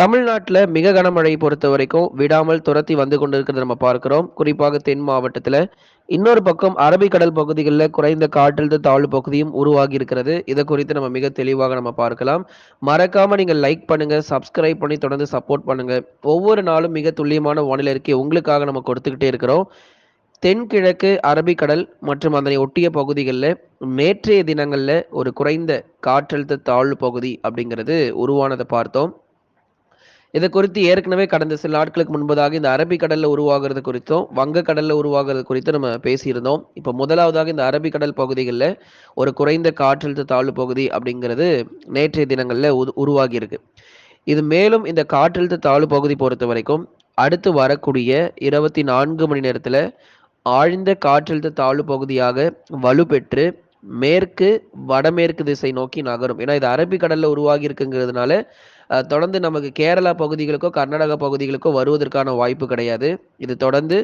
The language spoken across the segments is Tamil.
தமிழ்நாட்டில் மிக கனமழை பொறுத்த வரைக்கும் விடாமல் துரத்தி வந்து கொண்டிருக்கிறத நம்ம பார்க்கிறோம். குறிப்பாக தென் மாவட்டத்தில் இன்னொரு பக்கம் அரபிக்கடல் பகுதிகளில் குறைந்த காற்றழுத்த தாழ்வு பகுதியும் உருவாகி இருக்கிறது. இதை குறித்து நம்ம மிக தெளிவாக நம்ம பார்க்கலாம். மறக்காம நீங்க லைக் பண்ணுங்க சப்ஸ்கிரைப் பண்ணி தொடர்ந்து சப்போர்ட் பண்ணுங்க. ஒவ்வொரு நாளும் மிக துல்லியமான வானிலை இருக்கே உங்களுக்காக நம்ம கொடுத்துக்கிட்டே இருக்கிறோம். தென்கிழக்கு அரபிக்கடல் மற்றும் அதனை ஒட்டிய பகுதிகளில் நேற்றைய தினங்களில் ஒரு குறைந்த காற்றழுத்த தாழ்வு பகுதி அப்படிங்கிறது உருவானதை பார்த்தோம். இதை குறித்து ஏற்கனவே கடந்த சில நாட்களுக்கு முன்பதாக இந்த அரபிக்கடலில் உருவாகிறது குறித்தும் வங்கக்கடலில் உருவாகிறது குறித்தும் நம்ம பேசியிருந்தோம். இப்போ முதலாவதாக இந்த அரபிக்கடல் பகுதிகளில் ஒரு குறைந்த காற்றழுத்த தாழ்வு பகுதி அப்படிங்கிறது நேற்றைய தினங்களில் உருவாகி இருக்கு இது மேலும் இந்த காற்றழுத்த தாழ்வு பகுதி பொறுத்த வரைக்கும் அடுத்து வரக்கூடிய இருபத்தி நான்கு மணி நேரத்தில் ஆழ்ந்த காற்றழுத்த தாழ்வு பகுதியாக வலுப்பெற்று மேற்கு வடமேற்கு திசை நோக்கி நகரும். ஏன்னா இது அரபிக்கடலில் உருவாகி இருக்குங்கிறதுனால தொடர்ந்து நமக்கு கேரளா பகுதிகளுக்கோ கர்நாடக பகுதிகளுக்கோ வருவதற்கான வாய்ப்பு கிடையாது. இது தொடர்ந்து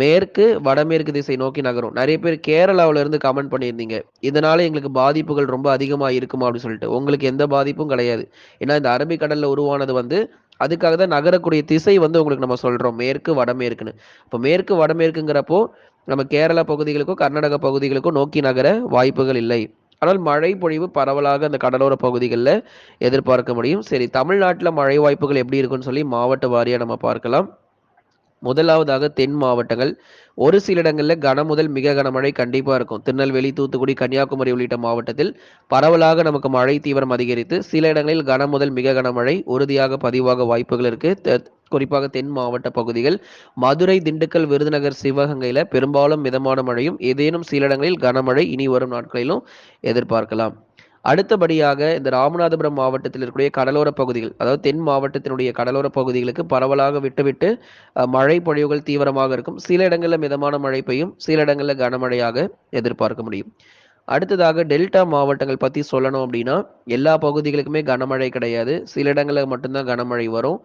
மேற்கு வடமேற்கு திசை நோக்கி நகரும். நிறைய பேர் கேரளாவில இருந்து கமெண்ட் பண்ணியிருந்தீங்க. இதனால எங்களுக்கு பாதிப்புகள் ரொம்ப அதிகமாக இருக்குமா அப்படின்னு சொல்லிட்டு. உங்களுக்கு எந்த பாதிப்பும் கிடையாது. ஏன்னா இந்த அரபிக்கடலில் உருவானது வந்து அதுக்காக தான் நகரக்கூடிய திசை வந்து உங்களுக்கு நம்ம சொல்கிறோம் மேற்கு வடமேற்குன்னு. இப்போ மேற்கு வடமேற்குங்கிறப்போ நம்ம கேரளா பகுதிகளுக்கோ கர்நாடக பகுதிகளுக்கோ நோக்கி நகர வாய்ப்புகள் இல்லை. ஆனால் மழை பொழிவு பரவலாக அந்த கடலோர பகுதிகளில் எதிர்பார்க்க முடியும். சரி தமிழ்நாட்டில் மழை வாய்ப்புகள் எப்படி இருக்குன்னு சொல்லி மாவட்ட வாரியாக நம்ம பார்க்கலாம். முதலாவதாக தென் மாவட்டங்கள். ஒரு சில இடங்களில் கன முதல் மிக கனமழை கண்டிப்பாக இருக்கும். திருநெல்வேலி தூத்துக்குடி கன்னியாகுமரி உள்ளிட்ட மாவட்டத்தில் பரவலாக நமக்கு மழை தீவிரம் அதிகரித்து சில இடங்களில் கன முதல் மிக கனமழை உறுதியாக பதிவாக வாய்ப்புகள் இருக்குது குறிப்பாக தென் மாவட்ட பகுதிகள் மதுரை திண்டுக்கல் விருதுநகர் சிவகங்கையில் பெரும்பாலும் மிதமான மழையும் ஏதேனும் சில இடங்களில் கனமழை இனி வரும் நாட்களிலும் எதிர்பார்க்கலாம். அடுத்தபடியாக இந்த ராமநாதபுரம் மாவட்டத்தில் இருக்கக்கூடிய கடலோர பகுதிகள் அதாவது தென் மாவட்டத்தினுடைய கடலோர பகுதிகளுக்கு பரவலாக விட்டுவிட்டு மழை பொழிவுகள் தீவிரமாக இருக்கும். சில இடங்களில் மிதமான மழை பெய்யும் சில இடங்களில் கனமழையாக எதிர்பார்க்க முடியும். அடுத்ததாக டெல்டா மாவட்டங்கள் பற்றி சொல்லணும் அப்படின்னா எல்லா பகுதிகளுக்குமே கனமழை கிடையாது. சில இடங்களில் மட்டும்தான் கனமழை வரும்.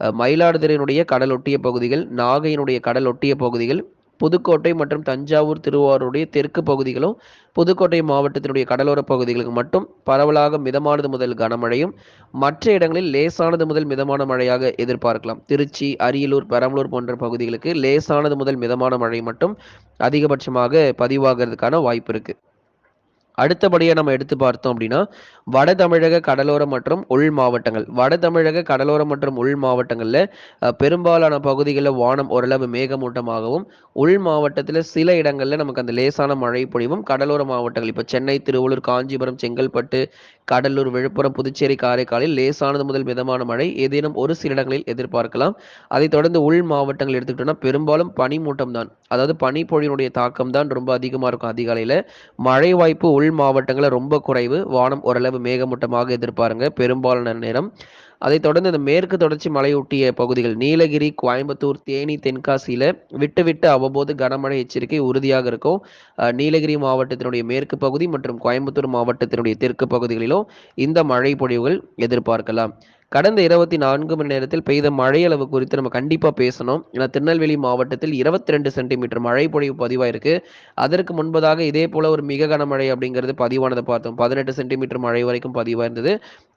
மயிலாடுதுறையினுடைய கடல் ஒட்டிய பகுதிகள் நாகையினுடைய கடல் ஒட்டிய பகுதிகள் புதுக்கோட்டை மற்றும் தஞ்சாவூர் திருவாரூருடைய தெற்கு பகுதிகளும் புதுக்கோட்டை மாவட்டத்தினுடைய கடலோர பகுதிகளுக்கு மட்டும் பரவலாக மிதமானது முதல் கனமழையும் மற்ற இடங்களில் லேசானது முதல் மிதமான மழையாக எதிர்பார்க்கலாம். திருச்சி அரியலூர் பெரம்பலூர் போன்ற பகுதிகளுக்கு லேசானது முதல் மிதமான மழை மட்டும் அதிகபட்சமாக பதிவாகிறதுக்கான வாய்ப்பு இருக்குது அடுத்தபடியாக நம்ம எடுத்து பார்த்தோம் அப்படின்னா வட தமிழக கடலோரம் மற்றும் உள் மாவட்டங்கள். வட தமிழக கடலோரம் மற்றும் உள் மாவட்டங்களில் பெரும்பாலான பகுதிகளில் வானம் ஓரளவு மேகமூட்டமாகவும் உள் மாவட்டத்தில் சில இடங்களில் நமக்கு அந்த லேசான மழை பொழிவும் கடலோர மாவட்டங்கள் இப்போ சென்னை திருவள்ளூர் காஞ்சிபுரம் செங்கல்பட்டு கடலூர் விழுப்புரம் புதுச்சேரி காரைக்காலில் லேசானது முதல் மிதமான மழை ஏதேனும் ஒரு சில இடங்களில் எதிர்பார்க்கலாம். அதைத் தொடர்ந்து உள் மாவட்டங்கள் எடுத்துக்கிட்டோம்னா பெரும்பாலும் பனிமூட்டம் தான் அதாவது பனிப்பொழியினுடைய தாக்கம் தான் ரொம்ப அதிகமாக இருக்கும் அதிகாலையில். மழை வாய்ப்பு உள் மாவட்டங்களில் ரொம்ப குறைவு. வானம் ஓரளவு மேகமூட்டமாக எதிர்பாருங்க. பெரும்பாலான நேரம். அதைத் தொடர்ந்து இந்த மேற்கு தொடர்ச்சி மலையொட்டிய பகுதிகள் நீலகிரி கோயம்புத்தூர் தேனி தென்காசியில விட்டு விட்டு அவ்வப்போது கனமழை எச்சரிக்கை உறுதியாக இருக்கும். நீலகிரி மாவட்டத்தினுடைய மேற்கு பகுதி மற்றும் கோயம்புத்தூர் மாவட்டத்தினுடைய தெற்கு பகுதிகளிலும் இந்த மழை பொழிவுகள் எதிர்பார்க்கலாம். கடந்த இருபத்தி நான்கு மணி நேரத்தில் பெய்த மழை அளவு குறித்து நம்ம கண்டிப்பாக பேசணும். ஏன்னா திருநெல்வேலி மாவட்டத்தில் இருபத்தி ரெண்டு சென்டிமீட்டர் மழை பொழிவு பதிவாயிருக்கு. அதற்கு முன்பதாக இதே போல ஒரு மிக கனமழை அப்படிங்கிறது பதிவானதை பார்த்தோம். பதினெட்டு சென்டிமீட்டர் மழை வரைக்கும் பதிவாயிருந்தது.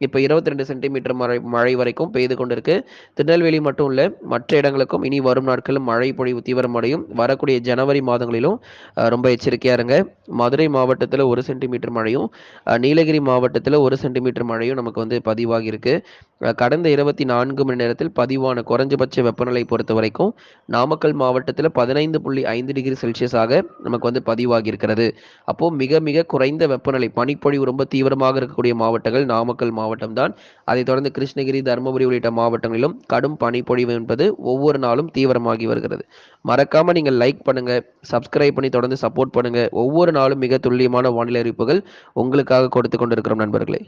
இப்போ இருபத்தி ரெண்டு சென்டிமீட்டர் மழை மழை வரைக்கும் பெய்து கொண்டிருக்கு. திருநெல்வேலி மட்டும் இல்லை மற்ற இடங்களுக்கும் இனி வரும் நாட்களில் மழை பொழிவு தீவிரமடையும். வரக்கூடிய ஜனவரி மாதங்களிலும் ரொம்ப எச்சரிக்கையா இருங்க. மதுரை மாவட்டத்தில் ஒரு சென்டிமீட்டர் மழையும் நீலகிரி மாவட்டத்தில் ஒரு சென்டிமீட்டர் மழையும் நமக்கு வந்து பதிவாகியிருக்கு. கடந்த இருபத்தி நான்கு மணி நேரத்தில் பதிவான குறைஞ்சபட்ச வெப்பநிலை பொறுத்த வரைக்கும் நாமக்கல் மாவட்டத்தில் பதினைந்து புள்ளி ஐந்து டிகிரி செல்சியஸாக நமக்கு வந்து பதிவாகி இருக்கிறது மிக மிக குறைந்த வெப்பநிலை பனிப்பொழிவு ரொம்ப தீவிரமாக இருக்கக்கூடிய மாவட்டங்கள் நாமக்கல் மாவட்டம் தான் அதைத் தொடர்ந்து கிருஷ்ணகிரி தருமபுரி உள்ளிட்ட மாவட்டங்களிலும் கடும் பனிப்பொழிவு என்பது ஒவ்வொரு நாளும் தீவிரமாகி வருகிறது. மறக்காமல் நீங்கள் லைக் பண்ணுங்கள் சப்ஸ்கிரைப் பண்ணி தொடர்ந்து சப்போர்ட் பண்ணுங்கள் ஒவ்வொரு நாளும் மிக துல்லியமான வானிலை அறிவிப்புகள் உங்களுக்காக கொடுத்து கொண்டிருக்கிறோம் நண்பர்களே.